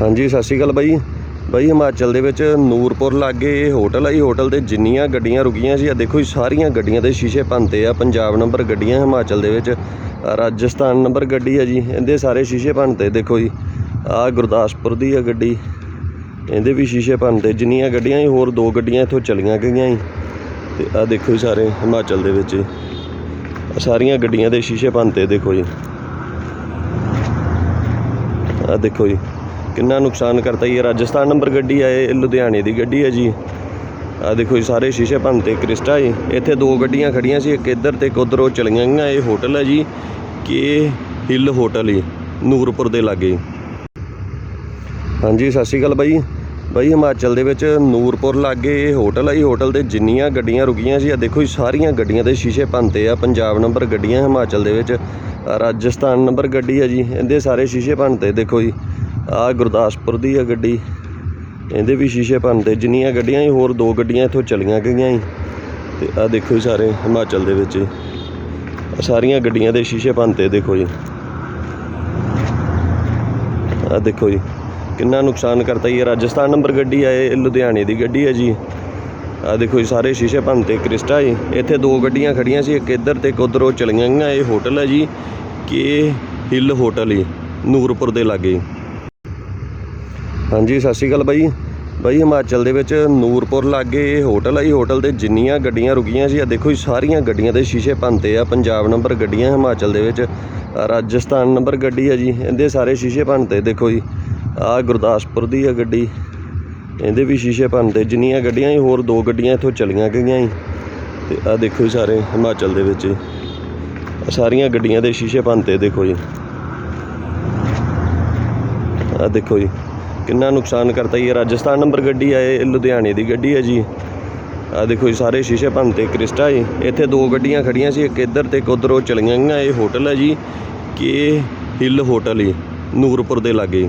ਹਾਂਜੀ, ਸਤਿ ਸ਼੍ਰੀ ਅਕਾਲ ਬਾਈ। ਬਾਈ, ਹਿਮਾਚਲ ਦੇ ਵਿੱਚ ਨੂਰਪੁਰ ਲਾਗੇ ਇਹ ਹੋਟਲ ਆ। ਜੀ ਹੋਟਲ ਤੇ ਜਿੰਨੀਆਂ ਗੱਡੀਆਂ ਰੁਕੀਆਂ ਸੀ ਆ ਦੇਖੋ ਜੀ, ਸਾਰੀਆਂ ਗੱਡੀਆਂ ਦੇ ਸ਼ੀਸ਼ੇ ਭੰਨਤੇ ਆ। ਪੰਜਾਬ ਨੰਬਰ ਗੱਡੀਆਂ ਹਿਮਾਚਲ ਦੇ ਵਿੱਚ ਰਾਜਸਥਾਨ ਨੰਬਰ ਗੱਡੀ ਆ ਜੀ, ਇਹਦੇ ਸਾਰੇ ਸ਼ੀਸ਼ੇ ਭੰਨਤੇ, ਦੇਖੋ ਜੀ। ਆ ਗੁਰਦਾਸਪੁਰ ਦੀ ਆ ਗੱਡੀ, ਇਹਦੇ ਵੀ ਸ਼ੀਸ਼ੇ ਭੰਨਤੇ। ਜਿੰਨੀਆਂ ਗੱਡੀਆਂ ਸੀ, ਹੋਰ ਦੋ ਗੱਡੀਆਂ ਇੱਥੋਂ ਚਲੀਆਂ ਗਈਆਂ ਸੀ। ਤੇ ਆ ਦੇਖੋ ਜੀ ਸਾਰੇ ਹਿਮਾਚਲ ਦੇ ਵਿੱਚ। ਸਾਰੀਆਂ ਗੱਡੀਆਂ ਦੇ ਸ਼ੀਸ਼ੇ ਭੰਨਤੇ, ਦੇਖੋ ਜੀ। ਆ ਦੇਖੋ ਜੀ। ਕਿੰਨਾ ਨੁਕਸਾਨ ਕਰਤਾ ਜੀ। ਇਹ ਰਾਜਸਥਾਨ ਨੰਬਰ ਗੱਡੀ ਆ, ਇਹ ਲੁਧਿਆਣੇ ਦੀ ਗੱਡੀ ਹੈ ਜੀ। ਆ ਦੇਖੋ ਜੀ, ਸਾਰੇ ਸ਼ੀਸ਼ੇ ਭੰਨਤੇ ਕ੍ਰਿਸਟਾ ਜੀ। ਇੱਥੇ ਦੋ ਗੱਡੀਆਂ ਖੜੀਆਂ ਸੀ, ਇੱਕ ਇੱਧਰ ਤੇ ਇੱਕ ਉੱਧਰ ਉਹ ਚਲੀਆਂ ਗਈਆਂ। ਇਹ ਹੋਟਲ ਹੈ ਜੀ, ਕੇ ਹਿੱਲ ਹੋਟਲ ਜੀ, ਨੂਰਪੁਰ ਦੇ ਲਾਗੇ ਹਾਂਜੀ, ਸਤਿ ਸ਼੍ਰੀ ਅਕਾਲ ਬਾਈ। ਬਾਈ, ਹਿਮਾਚਲ ਦੇ ਵਿੱਚ ਨੂਰਪੁਰ ਲਾਗੇ ਇਹ ਹੋਟਲ ਹੈ ਜੀ। ਹੋਟਲ ਤੇ ਜਿੰਨੀਆਂ ਗੱਡੀਆਂ ਰੁਕੀਆਂ ਸੀ ਆ ਦੇਖੋ ਜੀ, ਸਾਰੀਆਂ ਗੱਡੀਆਂ ਦੇ ਸ਼ੀਸ਼ੇ ਭੰਨਤੇ ਆ। ਪੰਜਾਬ ਨੰਬਰ ਗੱਡੀਆਂ, ਹਿਮਾਚਲ ਦੇ ਵਿੱਚ ਰਾਜਸਥਾਨ ਨੰਬਰ ਗੱਡੀ ਹੈ ਜੀ। ਇਹਦੇ ਸਾਰੇ ਸ਼ੀਸ਼ੇ ਭੰਨਤੇ ਦੇਖੋ ਜੀ। ਆ ਗੁਰਦਾਸਪੁਰ ਦੀ ਆ ਗੱਡੀ। ਇਹਦੇ ਵੀ ਸ਼ੀਸ਼ੇ ਭੰਨਤੇ, ਜਿੰਨੀਆਂ ਗੱਡੀਆਂ ਸੀ, ਹੋਰ ਦੋ ਗੱਡੀਆਂ ਇੱਥੋਂ ਚਲੀਆਂ ਗਈਆਂ ਸੀ। ਤੇ ਆ ਦੇਖੋ ਜੀ ਸਾਰੇ ਹਿਮਾਚਲ ਦੇ ਵਿੱਚ। ਆਹ ਸਾਰੀਆਂ ਗੱਡੀਆਂ ਦੇ ਸ਼ੀਸ਼ੇ ਭੰਨਤੇ ਦੇਖੋ ਜੀ। ਆ ਦੇਖੋ ਜੀ, ਕਿੰਨਾ ਨੁਕਸਾਨ ਕਰਤਾ ਜੀ। ਇਹ ਰਾਜਸਥਾਨ ਨੰਬਰ ਗੱਡੀ ਆ, ਇਹ ਲੁਧਿਆਣੇ ਦੀ ਗੱਡੀ ਹੈ ਜੀ। ਆ ਦੇਖੋ ਜੀ, ਸਾਰੇ ਸ਼ੀਸ਼ੇ ਭੰਨਤੇ, ਕ੍ਰਿਸਟਾ ਜੀ। ਇੱਥੇ ਦੋ ਗੱਡੀਆਂ ਖੜੀਆਂ ਸੀ, ਇੱਕ ਇੱਧਰ ਤੇ ਇੱਕ ਉੱਧਰ, ਉਹ ਚਲੀਆਂ ਗਈਆਂ। ਇਹ ਹੋਟਲ ਹੈ ਜੀ, ਕਿ ਹਿੱਲ ਹੋਟਲ ਜੀ, ਨੂਰਪੁਰ ਦੇ ਲਾਗੇ। ਹਾਂਜੀ, ਸਤਿ ਸ਼੍ਰੀ ਅਕਾਲ ਬਾਈ। ਬਾਈ, ਹਿਮਾਚਲ ਦੇ ਵਿੱਚ ਨੂਰਪੁਰ ਲਾਗੇ ਇਹ ਹੋਟਲ ਆ। ਜੀ ਹੋਟਲ ਤੇ ਜਿੰਨੀਆਂ ਗੱਡੀਆਂ ਰੁਕੀਆਂ ਸੀ ਆ ਦੇਖੋ ਜੀ, ਸਾਰੀਆਂ ਗੱਡੀਆਂ ਦੇ ਸ਼ੀਸ਼ੇ ਭੰਨਤੇ ਆ। ਪੰਜਾਬ ਨੰਬਰ ਗੱਡੀਆਂ, ਹਿਮਾਚਲ ਦੇ ਵਿੱਚ। ਰਾਜਸਥਾਨ ਨੰਬਰ ਗੱਡੀ ਆ ਜੀ, ਇਹਦੇ ਸਾਰੇ ਸ਼ੀਸ਼ੇ ਭੰਨਤੇ, ਦੇਖੋ ਜੀ। ਆ ਗੁਰਦਾਸਪੁਰ ਦੀ ਆ ਗੱਡੀ, ਇਹਦੇ ਵੀ ਸ਼ੀਸ਼ੇ ਭੰਨਤੇ। ਜਿੰਨੀਆਂ ਗੱਡੀਆਂ ਸੀ, ਹੋਰ ਦੋ ਗੱਡੀਆਂ ਇੱਥੋਂ ਚਲੀਆਂ ਗਈਆਂ ਸੀ। ਤੇ ਆ ਦੇਖੋ ਜੀ ਸਾਰੇ ਹਿਮਾਚਲ ਦੇ ਵਿੱਚ। ਸਾਰੀਆਂ ਗੱਡੀਆਂ ਦੇ ਸ਼ੀਸ਼ੇ ਭੰਨਤੇ, ਦੇਖੋ ਜੀ। ਆ ਦੇਖੋ ਜੀ। ਕਿੰਨਾ ਨੁਕਸਾਨ ਕਰਤਾ ਜੀ। ਇਹ ਰਾਜਸਥਾਨ ਨੰਬਰ ਗੱਡੀ ਆ, ਇਹ ਲੁਧਿਆਣੇ ਦੀ ਗੱਡੀ ਹੈ ਜੀ। ਆ ਦੇਖੋ ਜੀ, ਸਾਰੇ ਸ਼ੀਸ਼ੇ ਭੰਨਤੇ ਕ੍ਰਿਸਟਾ ਜੀ। ਇੱਥੇ ਦੋ ਗੱਡੀਆਂ ਖੜੀਆਂ ਸੀ, ਇੱਕ ਇੱਧਰ ਤੇ ਇੱਕ ਉੱਧਰ ਉਹ ਚਲੀਆਂ ਗਈਆਂ। ਇਹ ਹੋਟਲ ਹੈ ਜੀ, ਕੇ ਹਿੱਲ ਹੋਟਲ ਜੀ, ਨੂਰਪੁਰ ਦੇ ਲਾਗੇ।